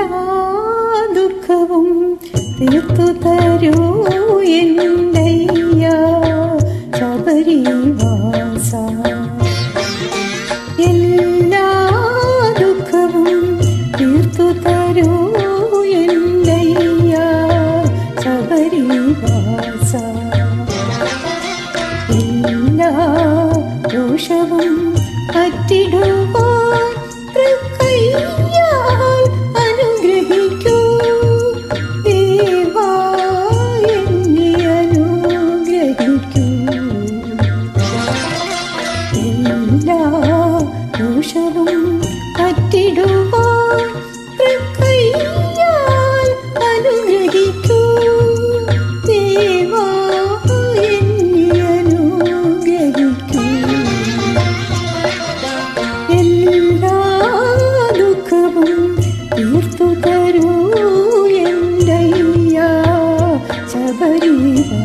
എല്ലാ ദുഃഖവും തീർത്തു തരൂ എന്റെ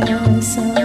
so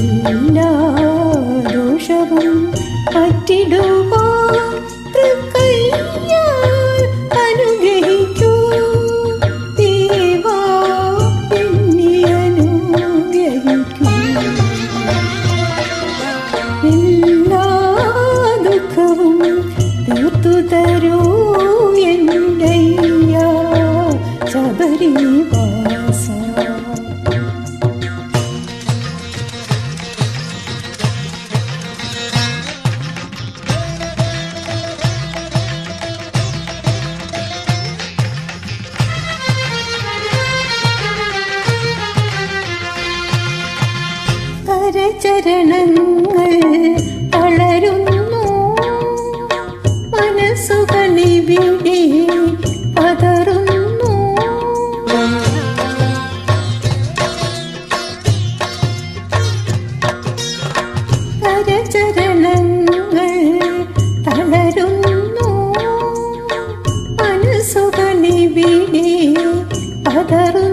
എല്ലാ ദോഷവും പറ്റിടുവാ അനുഗ്രഹിക്കൂ ചരണങ്ങൾ വളരുന്നു മനസ്സുകളിവിടെ പതറുന്നു. കരചരണങ്ങൾ തളരുന്നു. മനസ്സുകളിവിടെ പതറുന്നു.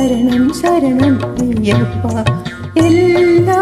ശരണം ശരണം അയ്യപ്പ എല്ലാ